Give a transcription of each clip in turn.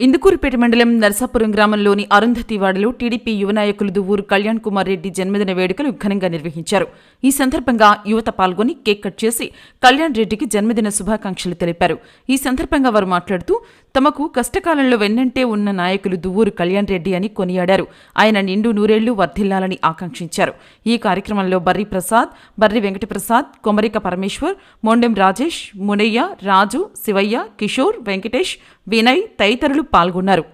ఇందుకూరుపేట మండలం నరసాపురం గ్రామంలోని అరుంధతివాడలో టీడీపీ యువనాయకులు దువ్వూరు కళ్యాణ్ కుమార్ రెడ్డి జన్మదిన వేడుకలు ఘనంగా నిర్వహించారు. ఈ సందర్భంగా యువత పాల్గొని కేక్ కట్ చేసి కళ్యాణ్ రెడ్డికి జన్మదిన శుభాకాంక్షలు తెలిపారు. ఈ సందర్భంగా వారు మాట్లాడుతూ తమకు కష్టకాలంలో వెన్నంటే ఉన్న నాయకులు దువ్వూరు కళ్యాణ్ రెడ్డి అని కొనియాడారు. ఆయన నిండు నూరేళ్ళు వర్ధిల్లాలని ఆకాంక్షించారు. ఈ కార్యక్రమంలో బర్రి ప్రసాద్ బర్రి వెంకటప్రసాద్ కొమరిక పరమేశ్వర్ మొండెం రాజేష్ మునయ్య రాజు శివయ్య కిషోర్ వెంకటేష్ వినయ్ తదితరులు పాల్గొన్నారు.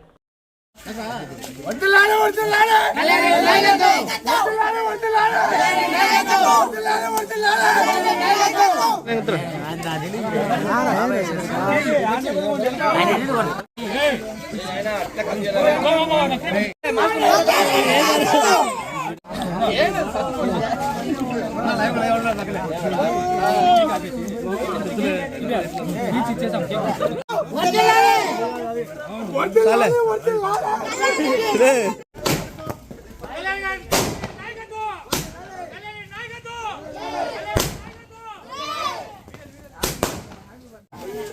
ఇచ్చేసాం వడ్డలాడే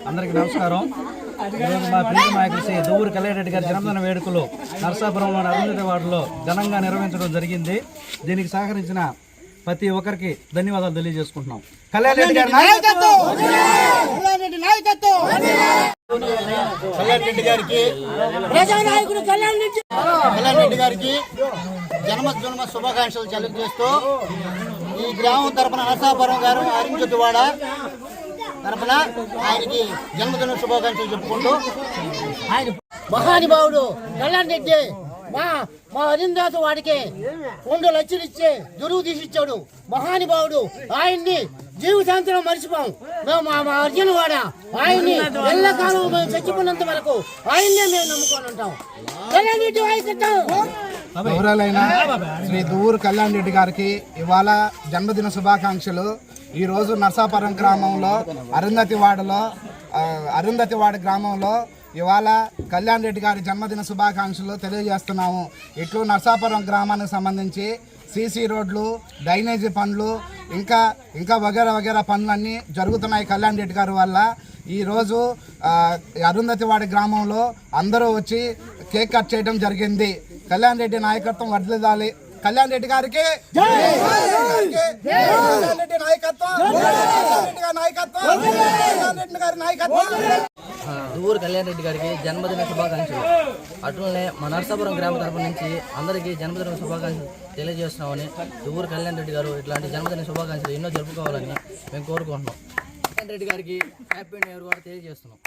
అందరికీ నమస్కారం. మా ప్రీతి నాయకులు శ్రీ దువ్వూరు కళ్యాణరెడ్డి గారి జన్మదిన వేడుకలు నరసాపురంలోని అరుంధతి వార్డులో ఘనంగా నిర్వహించడం జరిగింది. దీనికి సహకరించిన ప్రతి ఒక్కరికి ధన్యవాదాలు తెలియజేసుకుంటున్నాం. కళ్యాణ్ రెడ్డి గారి నాయకత్వం! కళ్యాణ్ రెడ్డి గారికి ప్రజానాయకుడు కళ్యాణ్ రెడ్డి. కళ్యాణ్ రెడ్డి గారికి జన్మదిన శుభాకాంక్షలు తెలియజేస్తూ ఈ గ్రామం తరపున నరసాపురం గారు అరించువాడ తరపున ఆయనకి జన్మదిన శుభాకాంక్షలు చెప్పుకుంటూ ఆయన మహానుభావుడు కళ్యాణ్ రెడ్డి మా మా అరిందాత వాడికి రెండు లక్షలు ఇచ్చి దురువు తీసిచ్చాడు మహానుభావుడు. ఆయన్ని జీవితాంతరం మర్చిపోం. మేము మా అర్జున వాడ ఆయన్ని ఎల్లకాలం మేము చచ్చిపోయినంత వరకు ఆయన్నే మేము నమ్ముకొని ఉంటాం. కళ్యాణ్ శ్రీ దూరు కళ్యాణ్ రెడ్డి గారికి ఇవాళ జన్మదిన శుభాకాంక్షలు. ఈరోజు నర్సాపురం గ్రామంలో అరుంధతివాడలో అరుంధతివాడ గ్రామంలో ఇవాళ కళ్యాణ్ రెడ్డి గారి జన్మదిన శుభాకాంక్షలు తెలియజేస్తున్నాము. ఇట్లు నర్సాపురం గ్రామానికి సంబంధించి సీసీ రోడ్లు డ్రైనేజీ పనులు ఇంకా ఇంకా వగేరా వగేరా పనులన్నీ జరుగుతున్నాయి కళ్యాణ్ రెడ్డి గారి వల్ల. ఈరోజు ఆ, అరుంధతి వాడి గ్రామంలో అందరూ వచ్చి కేక్ కట్ చేయడం జరిగింది. కళ్యాణ్ రెడ్డి నాయకత్వం వర్ధిల్లాలి. కళ్యాణ్ రెడ్డి గారికి నాయకత్వం. నాయకత్వం. కళ్యాణ్ కళ్యాణ్ రెడ్డి గారికి జన్మదిన శుభాకాంక్షలు. అట్లనే మా నరసాపురం గ్రామ తరపు నుంచి అందరికీ జన్మదిన శుభాకాంక్షలు తెలియజేస్తున్నామని దువ్వూరు కళ్యాణ్ రెడ్డి గారు ఇట్లాంటి జన్మదిన శుభాకాంక్షలు ఎన్నో జరుపుకోవాలని మేము కోరుకుంటున్నాం. కళ్యాణ్ రెడ్డి గారికి హ్యాపీ న్యూ ఇయర్ కూడా తెలియజేస్తున్నాం.